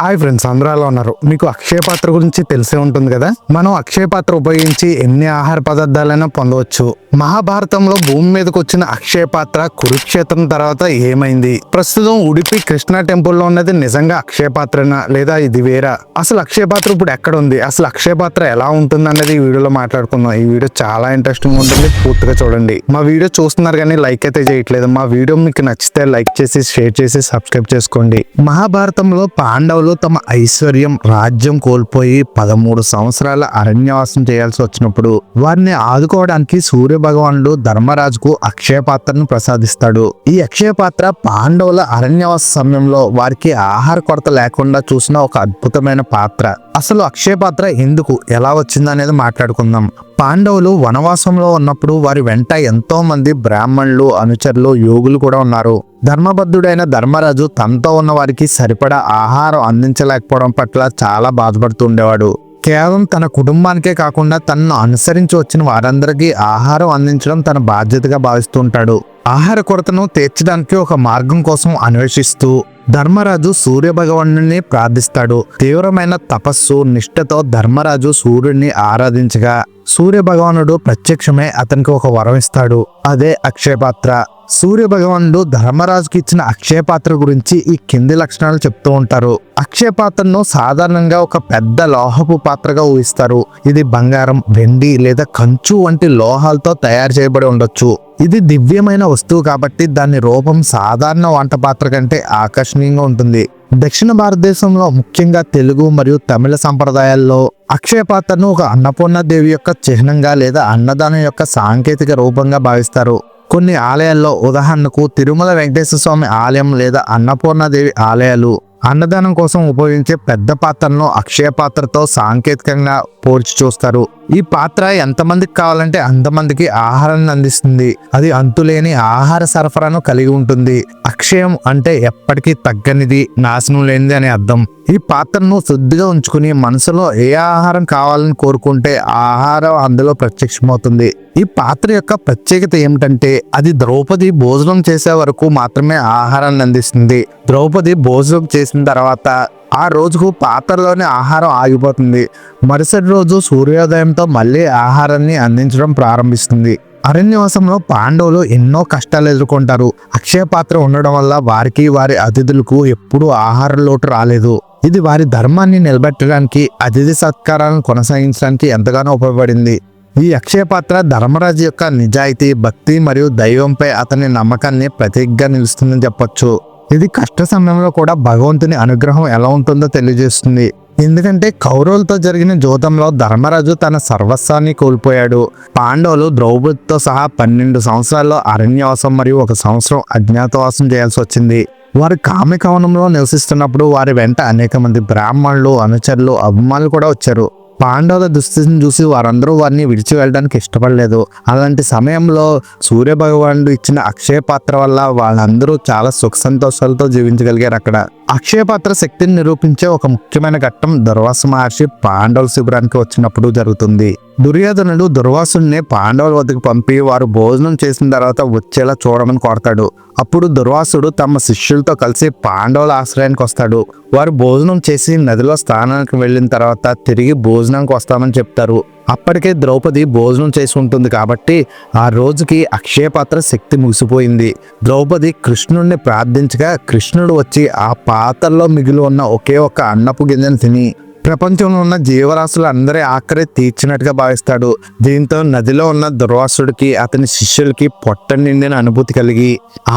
Hi friends అందరూ ఎలా ఉన్నారు? మీకు అక్షయ పాత్ర గురించి తెలిసే ఉంటుంది కదా? మనం అక్షయ పాత్ర ఉపయోగించి ఎన్ని ఆహార పదార్థాలైనా పొందవచ్చు. మహాభారతంలో భూమి మీదకి వచ్చిన అక్షయ పాత్ర కురుక్షేత్రం తర్వాత ఏమైంది? ప్రస్తుతం ఉడిపి కృష్ణా టెంపుల్లో ఉన్నది నిజంగా అక్షయ పాత్రనా లేదా ఇది వేరా? అసలు అక్షయ పాత్ర ఇప్పుడు ఎక్కడ ఉంది? అసలు అక్షయ పాత్ర ఎలా ఉంటుంది అన్నది ఈ వీడియోలో మాట్లాడుకుందాం. ఈ వీడియో చాలా ఇంట్రెస్టింగ్ ఉంటుంది. పూర్తిగా చూడండి. మా వీడియో చూస్తున్నారు కానీ లైక్ అయితే చేయట్లేదు. మా వీడియో మీకు నచ్చితే లైక్ చేసి షేర్ చేసి సబ్స్క్రైబ్ చేసుకోండి. మహాభారతంలో పాండవులు తమ ఐశ్వర్యం రాజ్యం కోల్పోయి పదమూడు సంవత్సరాల అరణ్యవాసం చేయాల్సి వచ్చినప్పుడు వారిని ఆదుకోవడానికి సూర్య భగవానుడు ధర్మరాజుకు అక్షయ పాత్రను ప్రసాదిస్తాడు. ఈ అక్షయ పాత్ర పాండవుల అరణ్యవాస సమయంలో వారికి ఆహార కొరత లేకుండా చూసిన ఒక అద్భుతమైన పాత్ర. అసలు అక్షయ పాత్ర ఎందుకు ఎలా వచ్చిందనేది మాట్లాడుకుందాం. పాండవులు వనవాసంలో ఉన్నప్పుడు వారి వెంట ఎంతో మంది బ్రాహ్మణులు అనుచరులు యోగులు కూడా ఉన్నారు. ధర్మబద్ధుడైన ధర్మరాజు తనతో ఉన్న వారికి సరిపడా ఆహారం అందించలేకపోవడం పట్ల చాలా బాధపడుతూ ఉండేవాడు. కేవలం తన కుటుంబానికే కాకుండా తనను అనుసరించి వచ్చిన వారందరికీ ఆహారం అందించడం తన బాధ్యతగా భావిస్తూ ఉంటాడు. ఆహార కొరతను తీర్చడానికి ఒక మార్గం కోసం అన్వేషిస్తూ ధర్మరాజు సూర్య భగవానుడిని ప్రార్థిస్తాడు. తీవ్రమైన తపస్సు నిష్ఠతో ధర్మరాజు సూర్యుడిని ఆరాధించగా సూర్య భగవానుడు ప్రత్యక్షమే అతనికి ఒక వరం ఇస్తాడు. అదే అక్షయపాత్ర. సూర్య భగవానుడు ధర్మరాజుకి ఇచ్చిన అక్షయపాత్ర గురించి ఈ కింది లక్షణాలు చెప్తూ ఉంటారు. అక్షయపాత్రను సాధారణంగా ఒక పెద్ద లోహపు పాత్రగా ఊహిస్తారు. ఇది బంగారం వెండి లేదా కంచు వంటి లోహాలతో తయారు చేయబడి ఉండొచ్చు. ఇది దివ్యమైన వస్తువు కాబట్టి దాని రూపం సాధారణ వంట పాత్ర కంటే ఆకర్షణీయంగా ఉంటుంది. దక్షిణ భారతదేశంలో ముఖ్యంగా తెలుగు మరియు తమిళ సంప్రదాయాల్లో అక్షయ పాత్రను ఒక అన్నపూర్ణ దేవి యొక్క చిహ్నంగా లేదా అన్నదానం యొక్క సాంకేతిక రూపంగా భావిస్తారు. కొన్ని ఆలయాల్లో ఉదాహరణకు తిరుమల వెంకటేశ్వర స్వామి ఆలయం లేదా అన్నపూర్ణదేవి ఆలయాలు అన్నదానం కోసం ఉపయోగించే పెద్ద పాత్రలను అక్షయ పాత్రతో సాంకేతికంగా పోల్చి చూస్తారు. ఈ పాత్ర ఎంతమందికి కావాలంటే అంతమందికి ఆహారాన్ని అందిస్తుంది. అది అంతులేని ఆహార సరఫరాను కలిగి ఉంటుంది. అక్షయం అంటే ఎప్పటికీ తగ్గనిది నాశనం లేనిది అని అర్థం. ఈ పాత్రను శుద్ధిగా ఉంచుకుని మనసులో ఏ ఆహారం కావాలని కోరుకుంటే ఆ ఆహారం అందులో ప్రత్యక్షమవుతుంది. ఈ పాత్ర యొక్క ప్రత్యేకత ఏమిటంటే అది ద్రౌపది భోజనం చేసే వరకు మాత్రమే ఆహారాన్ని అందిస్తుంది. ద్రౌపది భోజనం చేసిన తర్వాత ఆ రోజుకు పాత్రలోని ఆహారం ఆగిపోతుంది. మరుసటి రోజు సూర్యోదయంతో మళ్ళీ ఆహారాన్ని అందించడం ప్రారంభిస్తుంది. అరణ్యవాసంలో పాండవులు ఎన్నో కష్టాలు ఎదుర్కొంటారు. అక్షయ పాత్ర ఉండడం వల్ల వారికి వారి అతిథులకు ఎప్పుడూ ఆహార లోటు రాలేదు. ఇది వారి ధర్మాన్ని నిలబెట్టడానికి అతిథి సత్కారాలను కొనసాగించడానికి ఎంతగానో ఉపయోగపడింది. ఈ అక్షయ పాత్ర ధర్మరాజు యొక్క నిజాయితీ భక్తి మరియు దైవంపై అతని నమ్మకాన్ని ప్రతీకగా నిలుస్తుందని చెప్పొచ్చు. ఇది కష్ట సమయంలో కూడా భగవంతుని అనుగ్రహం ఎలా ఉంటుందో తెలియజేస్తుంది. ఎందుకంటే కౌరవులతో జరిగిన జోతంలో ధర్మరాజు తన సర్వస్వాన్ని కోల్పోయాడు. పాండవులు ద్రౌపదితో సహా పన్నెండు సంవత్సరాల్లో అరణ్యవాసం మరియు ఒక సంవత్సరం అజ్ఞాతవాసం చేయాల్సి వచ్చింది. వారు కామికవనంలో నివసిస్తున్నప్పుడు వారి వెంట అనేక మంది బ్రాహ్మణులు అనుచరులు అభిమానులు కూడా వచ్చారు. పాండవుల దుస్థితిని చూసి వారందరూ వారిని విడిచి వెళ్ళడానికి ఇష్టపడలేదు. అలాంటి సమయంలో సూర్య భగవానుడు ఇచ్చిన అక్షయ పాత్ర వల్ల వాళ్ళందరూ చాలా సుఖ సంతోషాలతో జీవించగలిగారు అక్కడ. అక్షయ పాత్ర శక్తిని నిరూపించే ఒక ముఖ్యమైన ఘట్టం దుర్వాస మహర్షి పాండవుల శిబిరానికి వచ్చినప్పుడు జరుగుతుంది. దుర్యోధనుడు దుర్వాసుని పాండవుల వద్దకు పంపి వారు భోజనం చేసిన తర్వాత వచ్చేలా చూడమని కోరతాడు. అప్పుడు దుర్వాసుడు తమ శిష్యులతో కలిసి పాండవుల ఆశ్రయానికి వస్తాడు. వారు భోజనం చేసి నదిలో స్నానానికి వెళ్ళిన తర్వాత తిరిగి భోజనానికి వస్తామని చెప్తారు. అప్పటికే ద్రౌపది భోజనం చేసి ఉంటుంది కాబట్టి ఆ రోజుకి అక్షయపాత్ర శక్తి ముగిసిపోయింది. ద్రౌపది కృష్ణుడిని ప్రార్థించగా కృష్ణుడు వచ్చి ఆ పాత్రలో మిగిలి ఉన్న ఒకే ఒక అన్నపు గింజను తిని ప్రపంచంలో ఉన్న జీవరాశులు అందరి ఆఖరి తీర్చినట్టుగా భావిస్తాడు. దీంతో నదిలో ఉన్న దుర్వాసుడికి అతని శిష్యులకి పొట్ట నిండిన అనుభూతి కలిగి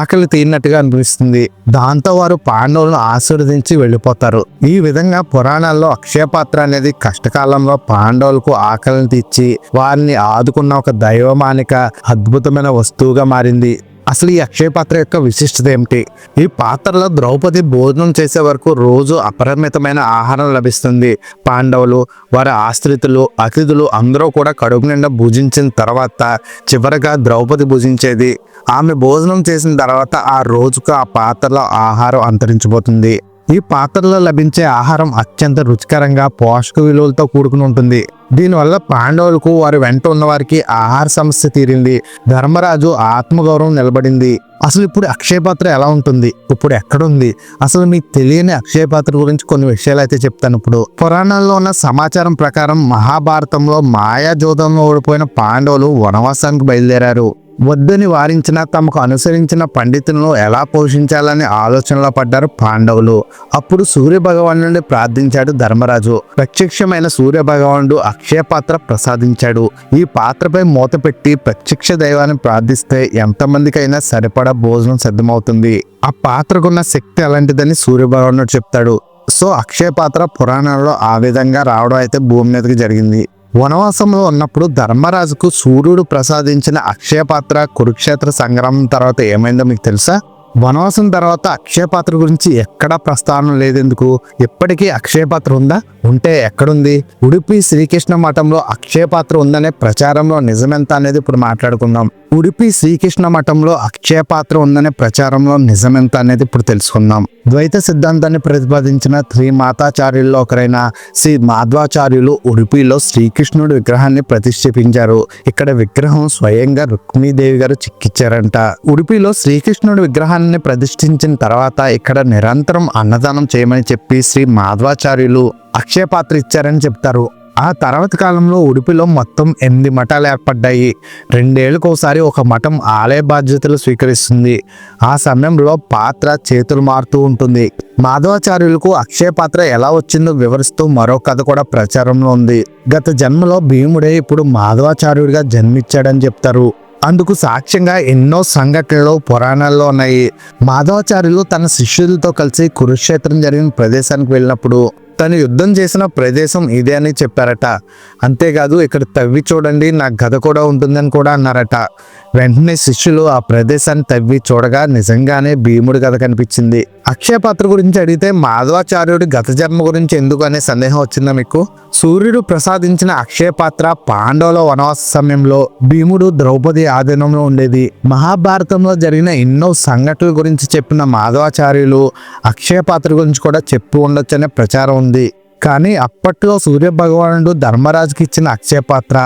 ఆకలి తీరినట్టుగా అనిపిస్తుంది. దాంతో వారు పాండవులను ఆశీర్వదించి వెళ్ళిపోతారు. ఈ విధంగా పురాణాల్లో అక్షయపాత్ర అనేది కష్టకాలంలో పాండవులకు ఆకలిని తీర్చి వారిని ఆదుకున్న ఒక దైవమానిక అద్భుతమైన వస్తువుగా మారింది. అసలు ఈ అక్షయ పాత్ర యొక్క విశిష్టత ఏమిటి? ఈ పాత్రలో ద్రౌపది భోజనం చేసే వరకు రోజు అపరిమితమైన ఆహారం లభిస్తుంది. పాండవులు వారి ఆశ్రితులు అతిథులు అందరూ కూడా కడుపు నిండా భుజించిన తర్వాత చివరగా ద్రౌపది భుజించేది. ఆమె భోజనం చేసిన తర్వాత ఆ రోజుకు ఆ పాత్రలో ఆహారం అంతరించిపోతుంది. ఈ పాత్రలో లభించే ఆహారం అత్యంత రుచికరంగా పోషక విలువలతో కూడుకుని ఉంటుంది. దీనివల్ల పాండవులకు వారి వెంట ఉన్న వారికి ఆహార సమస్య తీరింది. ధర్మరాజు ఆత్మగౌరవం నిలబడింది. అసలు ఇప్పుడు అక్షయపాత్ర ఎలా ఉంటుంది? ఇప్పుడు ఎక్కడుంది? అసలు మీకు తెలియని అక్షయ పాత్ర గురించి కొన్ని విషయాలు అయితే చెప్తాను ఇప్పుడు. పురాణాల్లో ఉన్న సమాచారం ప్రకారం మహాభారతంలో మాయాజోదంలో ఓడిపోయిన పాండవులు వనవాసానికి బయలుదేరారు. వద్దని వారించిన తమకు అనుసరించిన పండితులను ఎలా పోషించాలని ఆలోచనలో పడ్డారు పాండవులు. అప్పుడు సూర్య భగవానుడిని ప్రార్థించాడు ధర్మరాజు. ప్రత్యక్షమైన సూర్య భగవానుడు అక్షయ పాత్ర ప్రసాదించాడు. ఈ పాత్రపై మూత పెట్టి ప్రత్యక్ష దైవాన్ని ప్రార్థిస్తే ఎంతమందికైనా సరిపడా భోజనం సిద్ధమవుతుంది. ఆ పాత్రకున్న శక్తి అలాంటిదని సూర్య భగవానుడు చెప్తాడు. సో అక్షయ పాత్ర పురాణంలో ఆ విధంగా రావడం అయితే భూమి మీదకి జరిగింది. వనవాసంలో ఉన్నప్పుడు ధర్మరాజుకు సూర్యుడు ప్రసాదించిన అక్షయపాత్ర కురుక్షేత్ర సంగ్రామం తర్వాత ఏమైందో మీకు తెలుసా? వనవాసం తర్వాత అక్షయపాత్ర గురించి ఎక్కడా ప్రస్థానం లేదెందుకు? ఇప్పటికీ అక్షయపాత్ర ఉందా? ఉంటే ఎక్కడుంది? ఉడిపి శ్రీకృష్ణ మఠంలో అక్షయపాత్ర ఉందనే ప్రచారంలో నిజమెంత అనేది ఇప్పుడు మాట్లాడుకుందాం. ఉడిపి శ్రీకృష్ణ మఠంలో అక్షయ పాత్ర ఉందనే ప్రచారంలో నిజమెంత అనేది ఇప్పుడు తెలుసుకుందాం. ద్వైత సిద్ధాంతాన్ని ప్రతిపాదించిన శ్రీ మాతాచార్యుల్లో ఒకరైన శ్రీ మాధ్వాచార్యులు ఉడిపిలో శ్రీకృష్ణుడి విగ్రహాన్ని ప్రతిష్ఠపించారు. ఇక్కడ విగ్రహం స్వయంగా రుక్మిదేవి గారు చిక్కిచ్చారంట. ఉడిపిలో శ్రీకృష్ణుడి విగ్రహాన్ని ప్రతిష్ఠించిన తర్వాత ఇక్కడ నిరంతరం అన్నదానం చేయమని చెప్పి శ్రీ మాధ్వాచార్యులు అక్షయ పాత్ర ఇచ్చారని చెప్తారు. ఆ తర్వాత కాలంలో ఉడిపిలో మొత్తం ఎనిమిది మఠాలు ఏర్పడ్డాయి. రెండేళ్ళకు ఒకసారి ఒక మఠం ఆలయ బాధ్యతలు స్వీకరిస్తుంది. ఆ సమయంలో పాత్ర చేతులు మారుతూ ఉంటుంది. మాధవాచార్యులకు అక్షయ పాత్ర ఎలా వచ్చిందో వివరిస్తూ మరో కథ కూడా ప్రచారంలో ఉంది. గత జన్మలో భీముడే ఇప్పుడు మాధవాచార్యుడిగా జన్మించాడని చెప్తారు. అందుకు సాక్ష్యంగా ఎన్నో సంఘటనలు పురాణాల్లో ఉన్నాయి. మాధవాచార్యులు తన శిష్యులతో కలిసి కురుక్షేత్రం జరిగిన ప్రదేశానికి వెళ్ళినప్పుడు తను యుద్ధం చేసిన ప్రదేశం ఇదే అని చెప్పారట. అంతేకాదు ఇక్కడ తవ్వి చూడండి నా గద కూడా ఉంటుందని కూడా అన్నారట. వెంటనే శిష్యులు ఆ ప్రదేశాన్ని తవ్వి చూడగా నిజంగానే భీముడి గద కనిపించింది. అక్షయపాత్ర గురించి అడిగితే మాధవాచార్యుడి గత జన్మ గురించి ఎందుకు అనే సందేహం వచ్చిందా మీకు? సూర్యుడు ప్రసాదించిన అక్షయపాత్ర పాండవుల వనవాస సమయంలో భీముడు ద్రౌపది ఆధీనంలో ఉండేది. మహాభారతంలో జరిగిన ఎన్నో సంఘటనల గురించి చెప్పిన మాధవాచార్యులు అక్షయపాత్ర గురించి కూడా చెప్పు ఉండొచ్చనే ప్రచారం ఉంది. కానీ అప్పట్లో సూర్య భగవానుడు ధర్మరాజుకి ఇచ్చిన అక్షయ పాత్ర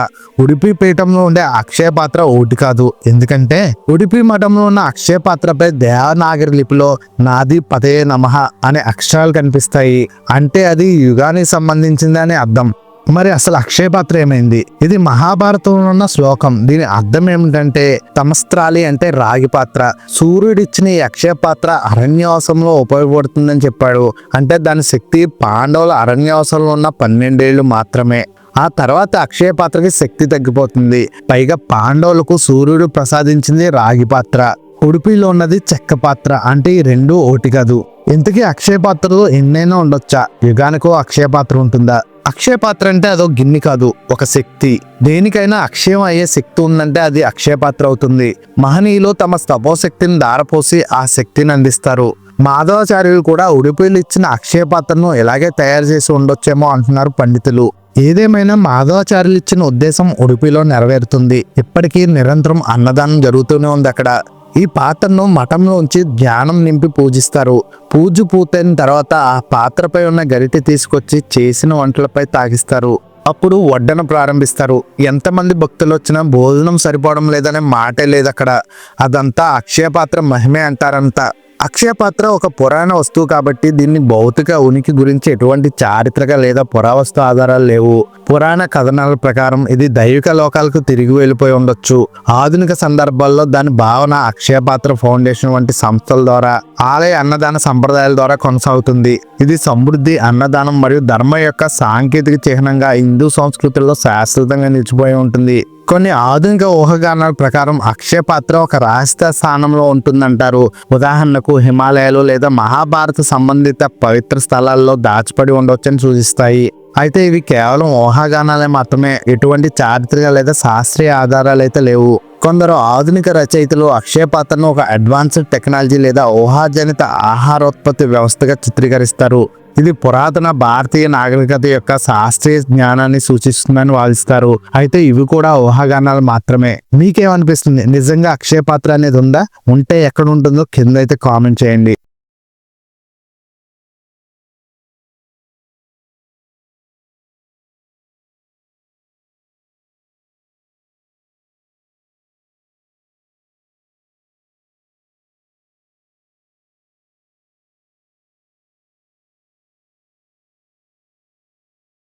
ఉడిపి పీఠంలో ఉండే అక్షయ పాత్ర ఒకటి కాదు. ఎందుకంటే ఉడిపి మఠంలో ఉన్న అక్షయ పాత్రపై దేవనాగరి లిపిలో నాది పదే నమః అనే అక్షరాలు కనిపిస్తాయి. అంటే అది యుగానికి సంబంధించింది అని అర్థం. మరి అసలు అక్షయ పాత్ర ఏమైంది? ఇది మహాభారతంలో ఉన్న శ్లోకం. దీని అర్థం ఏమిటంటే తమస్త్రాలి అంటే రాగి పాత్ర. సూర్యుడిచ్చిన ఈ అక్షయ పాత్ర అరణ్యవాసంలో ఉపయోగపడుతుందని చెప్పాడు. అంటే దాని శక్తి పాండవుల అరణ్యవాసంలో ఉన్న పన్నెండేళ్ళు మాత్రమే. ఆ తర్వాత అక్షయ పాత్రకి శక్తి తగ్గిపోతుంది. పైగా పాండవులకు సూర్యుడు ప్రసాదించింది రాగి పాత్ర. ఉడిపిలో ఉన్నది చెక్క పాత్ర. అంటే ఈ రెండు ఒకటి కాదు. ఇంతకీ అక్షయ పాత్రలో ఎన్నైనా ఉండొచ్చా? యుగానికో అక్షయ పాత్ర ఉంటుందా? అక్షయ పాత్ర అంటే అదో గిన్నె కాదు ఒక శక్తి. దేనికైనా అక్షయం అయ్యే శక్తి ఉందంటే అది అక్షయ పాత్ర అవుతుంది. మహనీయులు తమ స్తపోశక్తిని దారపోసి ఆ శక్తిని అందిస్తారు. మాధవాచార్యులు కూడా ఉడిపిలు ఇచ్చిన అక్షయ పాత్రను ఇలాగే తయారు చేసి ఉండొచ్చేమో అంటున్నారు పండితులు. ఏదేమైనా మాధవాచార్యులు ఇచ్చిన ఉద్దేశం ఉడిపిలో నెరవేరుతుంది. ఇప్పటికీ నిరంతరం అన్నదానం జరుగుతూనే ఉంది అక్కడ. ఈ పాత్రను మఠంలో ఉంచి ధ్యానం నింపి పూజిస్తారు. పూజ పూర్తయిన తర్వాత ఆ పాత్రపై ఉన్న గరిటె తీసుకొచ్చి చేసిన వంటలపై తాగిస్తారు. అప్పుడు వడ్డన ప్రారంభిస్తారు. ఎంతమంది భక్తులు వచ్చినా భోజనం సరిపోవడం లేదనే మాటే లేదు అక్కడ అదంతా అక్షయ పాత్ర మహిమే అంటారంతా అక్షయపాత్ర ఒక పురాణ వస్తువు కాబట్టి దీన్ని భౌతిక ఉనికి గురించి ఎటువంటి చారిత్రక లేదా పురావస్తు ఆధారాలు లేవు. పురాణ కథనాల ప్రకారం ఇది దైవిక లోకాలకు తిరిగి వెళ్ళిపోయి ఉండొచ్చు. ఆధునిక సందర్భాల్లో దాని భావన అక్షయపాత్ర ఫౌండేషన్ వంటి సంస్థల ద్వారా ఆలయ అన్నదాన సంప్రదాయాల ద్వారా కొనసాగుతుంది. ఇది సమృద్ధి అన్నదానం మరియు ధర్మ యొక్క సాంకేతిక చిహ్నంగా హిందూ సంస్కృతిలో శాశ్వతంగా నిలిచిపోయి ఉంటుంది. కొన్ని ఆధునిక ఊహగానాల ప్రకారం అక్షయపాత్ర ఒక రహస్య స్థానంలో ఉంటుందంటారు. ఉదాహరణకు హిమాలయాలు లేదా మహాభారత సంబంధిత పవిత్ర స్థలాల్లో దాచిపడి ఉండవచ్చని సూచిస్తాయి. అయితే ఇవి కేవలం ఊహాగానాలే మాత్రమే ఎటువంటి చారిత్రక లేదా శాస్త్రీయ ఆధారాలు అయితే లేవు. కొందరు ఆధునిక రచయితలు అక్షయ పాత్రను ఒక అడ్వాన్స్డ్ టెక్నాలజీ లేదా ఊహాజనిత ఆహారోత్పత్తి వ్యవస్థగా చిత్రీకరిస్తారు. ఇది పురాతన భారతీయ నాగరికత యొక్క శాస్త్రీయ జ్ఞానాన్ని సూచిస్తుందని వాదిస్తారు. అయితే ఇవి కూడా ఊహాగానాలు మాత్రమే. మీకేమనిపిస్తుంది? నిజంగా అక్షయ పాత్ర అనేది ఉందా? ఉంటే ఎక్కడ ఉంటుందో కింద అయితే కామెంట్ చేయండి.